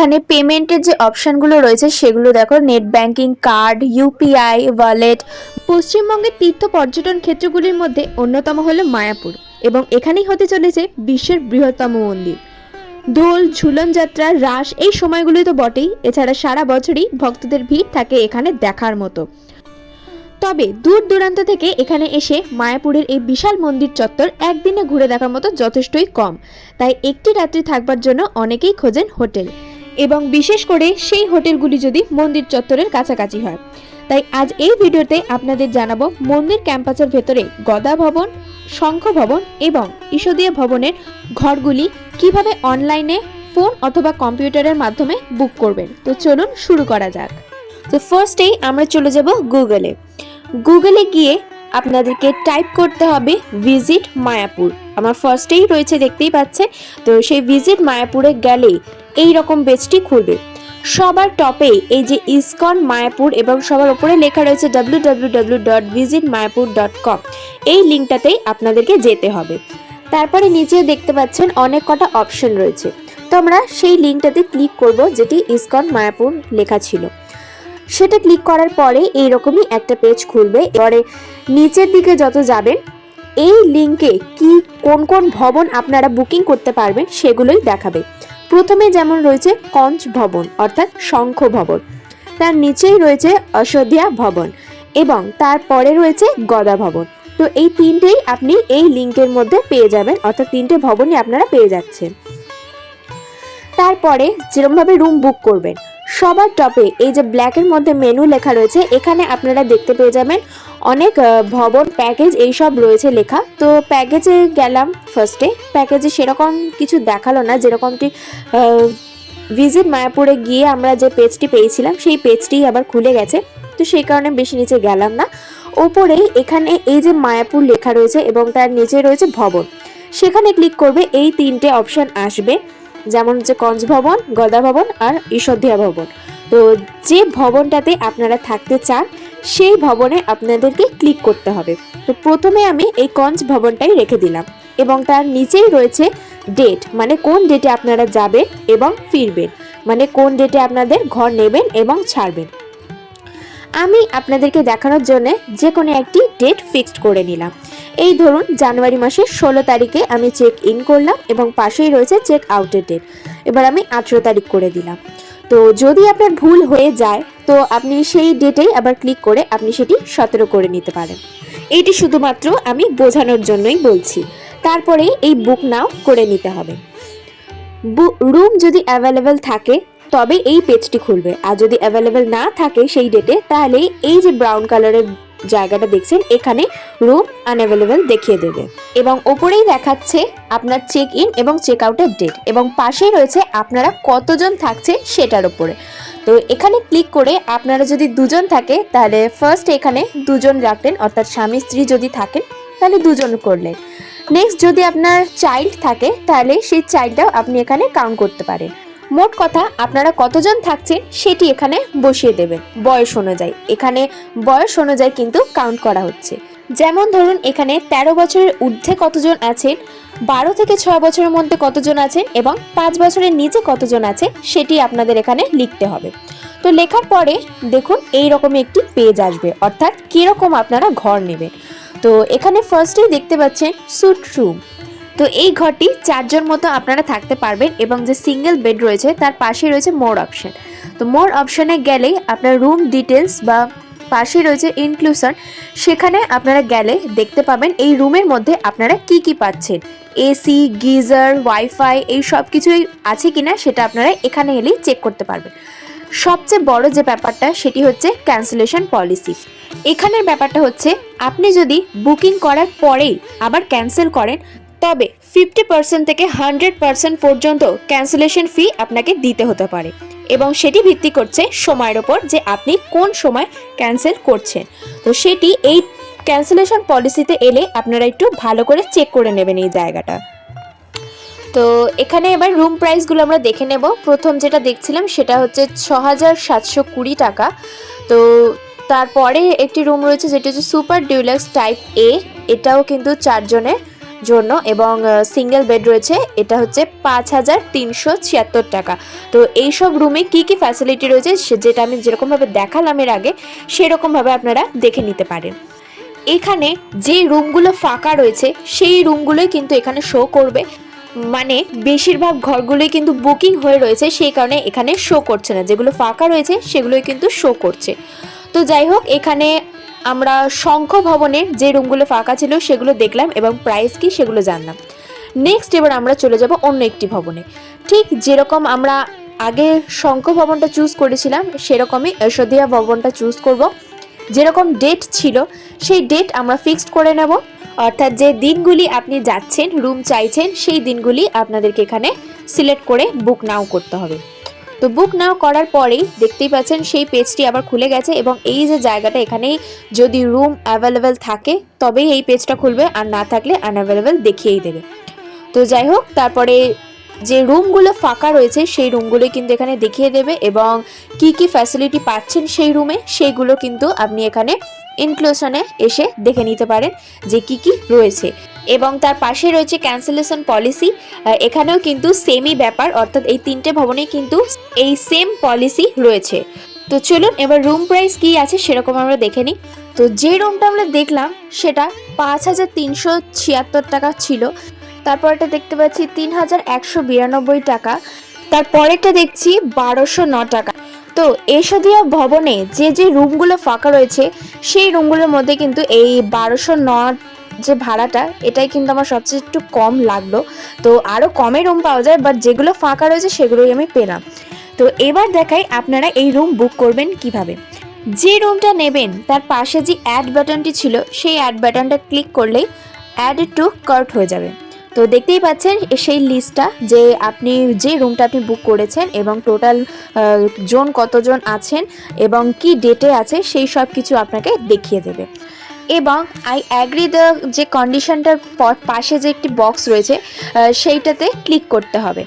এখানে পেমেন্টের যে অপশানগুলো রয়েছে সেগুলো দেখো, net banking card UPI wallet. পশ্চিমবঙ্গের তীর্থ পর্যটন ক্ষেত্রগুলির মধ্যে অন্যতম হলো মায়াপুর এবং এখানেই হতে চলেছে বিশ্বের বৃহত্তম মন্দির। দোল, ঝুলন যাত্রা, রাস এই সময়গুলি তো বটেই, এছাড়া সারা বছরই ভক্তদের ভিড় থাকে এখানে দেখার মতো। তবে দূর দূরান্ত থেকে এখানে এসে মায়াপুরের এই বিশাল মন্দির চত্বর একদিনে ঘুরে দেখার মতো যথেষ্টই কম। তাই একটি রাত্রি থাকবার জন্য অনেকেই খোঁজেন হোটেল। এবং বিশেষ করে সেই হোটেলগুলি যদি মন্দির চত্বরের কাছাকাছি হয়। তাই আজ এই ভিডিওতে আপনাদের জানাব মন্দির ক্যাম্পাসের ভেতরে গদা ভবন, শঙ্খ ভবন এবং ঈশদীয় ভবনের ঘরগুলি কীভাবে অনলাইনে, ফোন অথবা কম্পিউটারের মাধ্যমে বুক করবেন। তো চলুন শুরু করা যাক। তো ফার্স্টেই আমরা চলে যাব গুগলে গুগলে গিয়ে আপনাদেরকে টাইপ করতে হবে ভিজিট মায়াপুর। আমার ফার্স্টেই রয়েছে, দেখতেই পাচ্ছেন? তো সেই ভিজিট মায়াপুরে গেলেই এই রকম পেজটি খুলবে। সবার টপে এই যে ইসকন মায়াপুর এবং সবার উপরে লেখা রয়েছে ডাব্লিউ এই লিঙ্কটাতেই আপনাদেরকে যেতে হবে। তারপরে নিচে দেখতে পাচ্ছেন অনেক কটা অপশন রয়েছে। তো আমরা সেই লিঙ্কটাতে ক্লিক করব যেটি ইসকন মায়াপুর লেখা ছিল। সেটা ক্লিক করার পরে এইরকমই একটা পেজ খুলবে। এবারে নিচের দিকে যত যাবেন, এই লিঙ্কে কি, কোন কোন ভবন আপনারা বুকিং করতে পারবেন সেগুলোই দেখাবে। প্রথমে যেমন রয়েছে কঞ্চ ভবন, অর্থাৎ শঙ্খ ভবন। তার নিচেই রয়েছে অযোধ্যা ভবন এবং তারপরে রয়েছে গদা ভবন। তো এই তিনটেই আপনি এই লিঙ্কের মধ্যে পেয়ে যাবেন, অর্থাৎ তিনটে ভবনই আপনারা পেয়ে যাচ্ছেন। তারপরে যেরকমভাবে রুম বুক করবেন সবার টপে এই যে ব্ল্যাকের মধ্যে মেনু লেখা রয়েছে, এখানে আপনারা দেখতে পেয়ে যাবেন অনেক ভবন প্যাকেজ এইসব রয়েছে লেখা। তো প্যাকেজে গেলাম ফার্স্টে প্যাকেজে সেরকম কিছু দেখাল না, যেরকমটি ভিজিট মায়াপুরে গিয়ে আমরা যে পেজটি পেয়েছিলাম, সেই পেজটি আবার খুলে গেছে। তো সেই কারণে বেশি নিচে গেলাম না। ওপরেই এখানে এই যে মায়াপুর লেখা রয়েছে এবং তার নিচে রয়েছে ভবন। সেখানে ক্লিক করবে, এই তিনটে অপশন আসবে। যেমন হচ্ছে কঞ্জ ভবন, গদা ভবন আর ঈশ্বরধিয়া ভবন। তো যে ভবনটাতে আপনারা থাকতে চান, সেই ভবনে আপনাদেরকে ক্লিক করতে হবে। তো প্রথমে আমি এই কঞ্জ ভবনটাই রেখে দিলাম এবং তার নিচেই রয়েছে ডেট মানে কোন ডেটে আপনারা যাবেন এবং ফিরবেন মানে কোন ডেটে আপনাদের ঘর নেবেন এবং ছাড়বেন। আমি আপনাদেরকে দেখানোর জন্য যে কোনো একটি ডেট ফিক্সড করে নিলাম। এই ধরুন, জানুয়ারি মাসের ষোলো তারিখে আমি চেক ইন করলাম এবং পাশেই রয়েছে চেক আউটের ডেট এবার আমি আঠেরো তারিখ করে দিলাম। তো যদি আপনার ভুল হয়ে যায়, তো আপনি সেই ডেটেই আবার ক্লিক করে আপনি সেটি সতেরো করে নিতে পারেন। এইটি শুধুমাত্র আমি বোঝানোর জন্যই বলছি। তারপরে এই বুক নাও করে নিতে হবে। রুম যদি অ্যাভেলেবেল থাকে, তবে এই পেজটি খুলবে। আর যদি অ্যাভেলেবেল না থাকে সেই ডেটে তাহলে এই যে ব্রাউন কালারের জায়গাটা দেখছেন, এখানে রুম আনঅ্যাভেলেবেল দেখিয়ে দেবে। এবং ওপরেই দেখাচ্ছে আপনার চেক ইন এবং চেক আউটের ডেট এবং পাশেই রয়েছে আপনারা কতজন থাকছে সেটার উপরে। তো এখানে ক্লিক করে আপনারা যদি দুজন থাকে, তাহলে ফার্স্ট এখানে দুজন রাখলেন, অর্থাৎ স্বামী স্ত্রী যদি থাকেন, তাহলে দুজন করলেন। নেক্সট যদি আপনার চাইল্ড থাকে, তাহলে সেই চাইল্ডটাও আপনি এখানে কাউন্ট করতে পারেন। মোট কথা আপনারা কতজন থাকছেন সেটি এখানে বসিয়ে দেবেন। বয়স অনুযায়ী। এখানে বয়স অনুযায়ী কিন্তু কাউন্ট করা হচ্ছে। যেমন ধরুন, এখানে ১৩ বছরের ঊর্ধ্বে কতজন আছেন, বারো থেকে ছয় বছরের মধ্যে কতজন আছেন এবং পাঁচ বছরের নিচে কতজন আছে সেটি আপনাদের এখানে লিখতে হবে। তো লেখার পরে দেখুন, এই রকম একটি পেজ আসবে। অর্থাৎ কীরকম আপনারা ঘর নেবেন। তো এখানে ফার্স্টেই দেখতে পাচ্ছেন সুট রুম তো এই ঘরটি চারজন মতো আপনারা থাকতে পারবেন এবং যে সিঙ্গেল বেড রয়েছে, তার পাশে রয়েছে মোর অপশন তো মোর অপশনে গেলেই আপনার রুম ডিটেলস বা পাশে রয়েছে ইনক্লুশন সেখানে আপনারা গেলে দেখতে পাবেন এই রুমের মধ্যে আপনারা কি কি পাচ্ছেন। এসি গিজার ওয়াইফাই এই সব কিছুই আছে কিনা সেটা আপনারা এখানে এলেই চেক করতে পারবেন। সবচেয়ে বড় যে ব্যাপারটা, সেটি হচ্ছে ক্যান্সেলেশন পলিসি এখানের ব্যাপারটা হচ্ছে, আপনি যদি বুকিং করার পরেই আবার ক্যান্সেল করেন তবে ফিফটি পার্সেন্ট থেকে হান্ড্রেড পার্সেন্ট পর্যন্ত ক্যান্সেলেশন ফি আপনাকে দিতে হতে পারে এবং সেটি ভিত্তি করছে সময়ের ওপর যে আপনি কোন সময় ক্যান্সেল করছেন। তো সেটি এই ক্যান্সেলেশন পলিসিতে এলে আপনারা একটু ভালো করে চেক করে নেবেন এই জায়গাটা। তো এখানে এবার রুম প্রাইসগুলো আমরা দেখে নেব। প্রথম যেটা দেখছিলাম সেটা হচ্ছে ছ হাজার সাতশো কুড়ি টাকা। তো তারপরে একটি রুম রয়েছে যেটি হচ্ছে সুপার ডিউলাক্স টাইপ এ এটাও কিন্তু চারজনের জন্য এবং সিঙ্গেল বেড রয়েছে। এটা হচ্ছে পাঁচ হাজার তিনশো ছিয়াত্তর টাকা। তো এইসব রুমে কি কি ফ্যাসিলিটি রয়েছে যেটা আমি যেরকমভাবে দেখালাম এর আগে, সেরকমভাবে আপনারা দেখে নিতে পারেন। এখানে যে রুমগুলো ফাঁকা রয়েছে, সেই রুমগুলোই কিন্তু এখানে শো করবে। মানে বেশিরভাগ ঘরগুলোই কিন্তু বুকিং হয়ে রয়েছে, সেই কারণে এখানে শো করছে না। যেগুলো ফাঁকা রয়েছে, সেগুলোই কিন্তু শো করছে। তো যাই হোক, এখানে আমরা শঙ্খ ভবনের যে রুমগুলো ফাঁকা ছিল সেগুলো দেখলাম এবং প্রাইস কি সেগুলো জানলাম। নেক্সট এবার আমরা চলে যাব অন্য একটি ভবনে। ঠিক যেরকম আমরা আগে শঙ্খ ভবনটা চুজ করেছিলাম, সেরকমই ঐশ্বরিয়া ভবনটা চুজ করব। যেরকম ডেট ছিল, সেই ডেট আমরা ফিক্সড করে নেব। অর্থাৎ যে দিনগুলি আপনি যাচ্ছেন রুম চাইছেন, সেই দিনগুলি আপনাদেরকে এখানে সিলেক্ট করে বুক নাও করতে হবে। তো বুক নাও করার পরেই দেখতেই পাচ্ছেন সেই পেজটি আবার খুলে গেছে এবং এই যে জায়গাটা এখানেই যদি রুম অ্যাভেলেবেল থাকে, তবেই এই পেজটা খুলবে আর না থাকলে আনঅ্যাভেলেবেল দেখিয়েই দেবে। তো যাই হোক, তারপরে যে রুমগুলো ফাঁকা রয়েছে, সেই রুমগুলো কিন্তু এখানে দেখিয়ে দেবে এবং কি কি ফ্যাসিলিটি পাচ্ছেন সেই রুমে, সেইগুলো কিন্তু আপনি এখানে ইনক্লুশনে এসে দেখে নিতে পারেন যে কি কি রয়েছে। এবং তার পাশে রয়েছে ক্যান্সেলেশন পলিসি এখানেও কিন্তু সেমই ব্যাপার, অর্থাৎ এই তিনটে ভবনে কিন্তু এই সেম পলিসি রয়েছে। তো চলুন এবার রুম প্রাইস কি আছে সেরকম আমরা দেখে নিই। তো যে রুমটা আমরা দেখলাম, সেটা পাঁচ হাজার তিনশো ছিয়াত্তর টাকা ছিল। তারপরটা দেখতে পাচ্ছি তিন হাজার একশো বিরানব্বই টাকা। তারপরেরটা দেখছি বারোশো ন টাকা। তো এসদিয়া ভবনে যে যে রুমগুলো ফাঁকা রয়েছে, সেই রুমগুলোর মধ্যে কিন্তু এই বারোশো ন যে ভাড়াটা, এটাই কিন্তু আমার সবচেয়ে একটু কম লাগল। তো আরও কমে রুম পাওয়া যায় বাট যেগুলো ফাঁকা রয়েছে সেগুলোই আমি পেলাম। তো এবার দেখাই আপনারা এই রুম বুক করবেন কীভাবে। যে রুমটা নেবেন, তার পাশে যে অ্যাড বাটনটি ছিল, সেই অ্যাড বাটনটা ক্লিক করলেই অ্যাড টু কার্ট হয়ে যাবে। তো দেখতেই পাচ্ছেন সেই লিস্টটা যে আপনি যে রুমটা আপনি বুক করেছেন এবং টোটাল জন কতজন আছেন এবং কি ডেটে আছে সেই সব কিছু আপনাকে দেখিয়ে দেবে। এবং আই অ্যাগ্রি দ্য যে কন্ডিশনটার পাশে যে একটি বক্স রয়েছে সেইটাতে ক্লিক করতে হবে।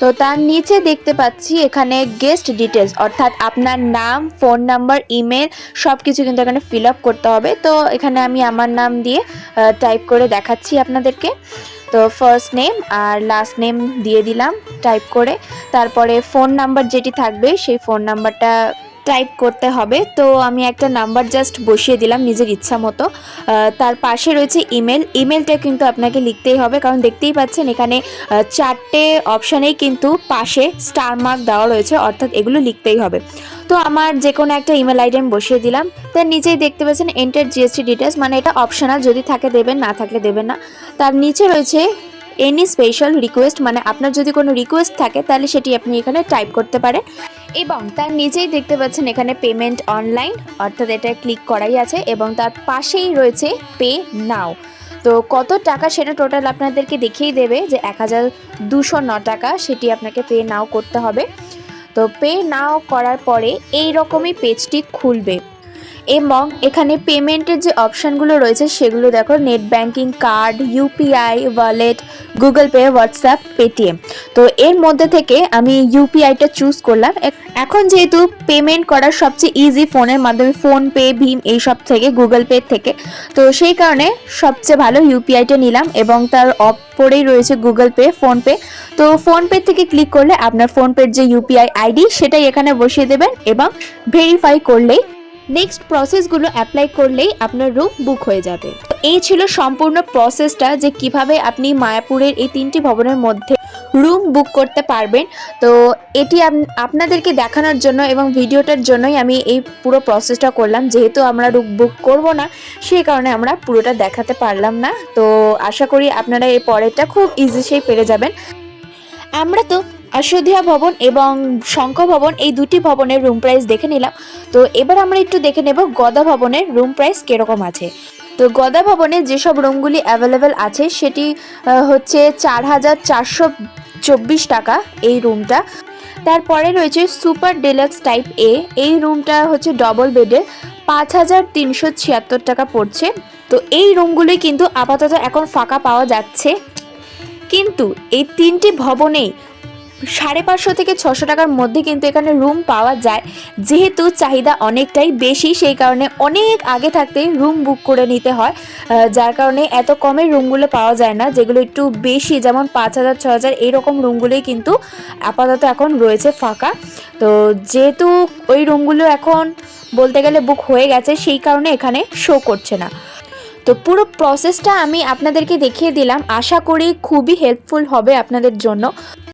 তো তার নিচে দেখতে পাচ্ছি এখানে গেস্ট ডিটেলস অর্থাৎ আপনার নাম ফোন নাম্বার ইমেল সব কিছু কিন্তু এখানে ফিল আপ করতে হবে। তো এখানে আমি আমার নাম দিয়ে টাইপ করে দেখাচ্ছি আপনাদেরকে। তো ফার্স্ট নেম আর লাস্ট নেম দিয়ে দিলাম টাইপ করে। তারপরে ফোন নাম্বার যেটি থাকবে, সেই ফোন নাম্বারটা টাইপ করতে হবে। তো আমি একটা নাম্বার জাস্ট বসিয়ে দিলাম নিজের ইচ্ছা মতো। তার পাশে রয়েছে ইমেল ইমেলটা কিন্তু আপনাকে লিখতেই হবে, কারণ দেখতেই পাচ্ছেন এখানে চারটে অপশানেই কিন্তু পাশে স্টার মার্ক দেওয়া রয়েছে, অর্থাৎ এগুলো লিখতেই হবে। তো আমার যে কোনো একটা ইমেল আইডি আমি বসিয়ে দিলাম। তার নিচেই দেখতে পাচ্ছেন এন্টার জিএসটি ডিটেলস মানে এটা অপশনাল যদি থাকে দেবেন, না থাকলে দেবেন না। তার নিচে রয়েছে এনি স্পেশাল রিকোয়েস্ট মানে আপনার যদি কোনো রিকোয়েস্ট থাকে, তাহলে সেটি আপনি এখানে টাইপ করতে পারেন। এবং তার নিচেই দেখতে পাচ্ছেন এখানে পেমেন্ট অনলাইন অর্থাৎ এটা ক্লিক করাই আছে। এবং তার পাশেই রয়েছে পে নাও তো কত টাকা সেটা টোটাল আপনাদেরকে দেখিয়ে দেবে যে এক টাকা সেটি আপনাকে পে নাও করতে হবে। তো পে নাও করার পরে এই রকমই পেজটি খুলবে। এবং এখানে পেমেন্টের যে অপশানগুলো রয়েছে সেগুলো দেখো, net banking card UPI wallet, Google Pay, WhatsApp, Paytm. তো এর মধ্যে থেকে আমি ইউপিআইটা চুজ করলাম। এখন যেহেতু পেমেন্ট করার সবচেয়ে ইজি ফোনের মাধ্যমে ফোন পে ভীম এইসব থেকে, গুগল পে থেকে, তো সেই কারণে সবচেয়ে ভালো ইউপিআইটা নিলাম এবং তার অপরেই রয়েছে গুগল পে, ফোনপে। তো ফোনপে থেকে ক্লিক করলে আপনার ফোনপের যে ইউপিআই আইডি সেটাই এখানে বসিয়ে দেবেন এবং ভেরিফাই করলেই নেক্সট প্রসেসগুলো অ্যাপ্লাই করলেই আপনার রুম বুক হয়ে যাবে। এই ছিল সম্পূর্ণ প্রসেসটা যে কীভাবে আপনি মায়াপুরের এই তিনটি ভবনের মধ্যে রুম বুক করতে পারবেন। তো এটি আপ- আপনাদেরকে দেখানোর জন্য এবং ভিডিওটার জন্যই আমি এই পুরো প্রসেসটা করলাম। যেহেতু আমরা রুম বুক করব না সেই কারণে আমরা পুরোটা দেখাতে পারলাম না। তো আশা করি আপনারা এই পরেরটা খুব ইজি সেই পেরে যাবেন। আমরা তো অযোধ্যা ভবন এবং শঙ্খ ভবন, এই দুটি ভবনের রুম প্রাইস দেখে নিলাম। তো এবার আমরা একটু দেখে নেব গদা ভবনের রুম প্রাইস কীরকম আছে। তো গদা ভবনে যেসব রুমগুলি অ্যাভেলেবেল আছে, সেটি হচ্ছে চার হাজার চারশো চব্বিশ টাকা এই রুমটা তারপরে রয়েছে সুপার ডিলাক্স টাইপ এ এই রুমটা হচ্ছে ডবল বেডের পাঁচ হাজার তিনশো ছিয়াত্তর টাকা পড়ছে। তো এই রুমগুলি কিন্তু আপাতত এখন ফাঁকা পাওয়া যাচ্ছে। কিন্তু এই তিনটি ভবনেই সাড়ে পাঁচশো থেকে ছশো টাকার মধ্যে কিন্তু এখানে রুম পাওয়া যায়। যেহেতু চাহিদা অনেকটাই বেশি, সেই কারণে অনেক আগে থাকতেই রুম বুক করে নিতে হয়। যার কারণে এত কমে রুমগুলো পাওয়া যায় না। যেগুলো একটু বেশি, যেমন পাঁচ হাজার, ছ হাজার এইরকম রুমগুলোই কিন্তু আপাতত এখন রয়েছে ফাঁকা। তো যেহেতু ওই রুমগুলো এখন বলতে গেলে বুক হয়ে গেছে, সেই কারণে এখানে শো করছে না। তো পুরো প্রসেসটা আমি আপনাদেরকে দেখিয়ে দিলাম। আশা করি খুবই হেল্পফুল হবে আপনাদের জন্য।